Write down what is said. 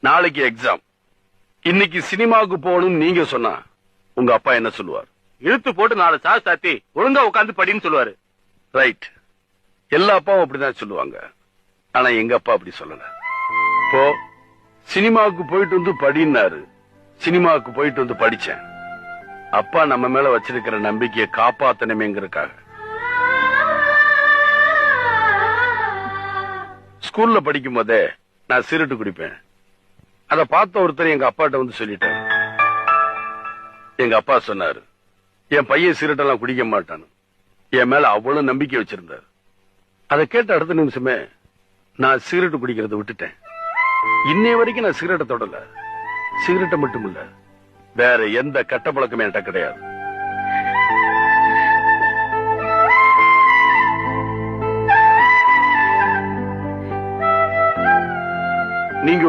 நாளைக்கு எக்ஸாம் இன்னைக்கு சினிமாவுக்கு போகணும்னு நீங்க சொன்னா உங்க அப்பா என்ன சொல்லுவார்? இழுத்து போட்டு நாலு சாஸ் சாத்தி ஒழுங்கா உட்காந்து படின்னு சொல்லுவாரு. ரைட் எல்லா அப்பாவும் அப்படிதான் சொல்லுவாங்க. ஆனா எங்க அப்பா அப்படி சொல்லல. இப்போ சினிமாவுக்கு போயிட்டு வந்து படின்னாரு. சினிமாவுக்கு போயிட்டு வந்து படிச்சேன். அப்பா நம்ம மேல வச்சிருக்கிற நம்பிக்கையை காப்பாத்தணுமேங்கிறதுக்காக. ஸ்கூல்ல படிக்கும் போதே நான் சிகரெட்டு குடிப்பேன். அத பார்த்த ஒருத்தர் எங்க அப்பாட்ட வந்து சொல்லிட்டாரு. எங்க அப்பா சொன்னாரு என் பையன் சிகரெட்டெல்லாம் குடிக்க மாட்டான்னு. என் மேல அவ்வளவு நம்பிக்கை வச்சிருந்தார். அதை கேட்ட அடுத்த நிமிஷமே நான் சிகரெட் குடிக்கிறத விட்டுட்டேன். இன்னைய வரைக்கும் நான் சிகரெட்டை தொடல. சிகரெட்டை மட்டும் இல்ல வேற எந்த கட்ட பழக்கமே என்கிட்ட கிடையாது. நீங்க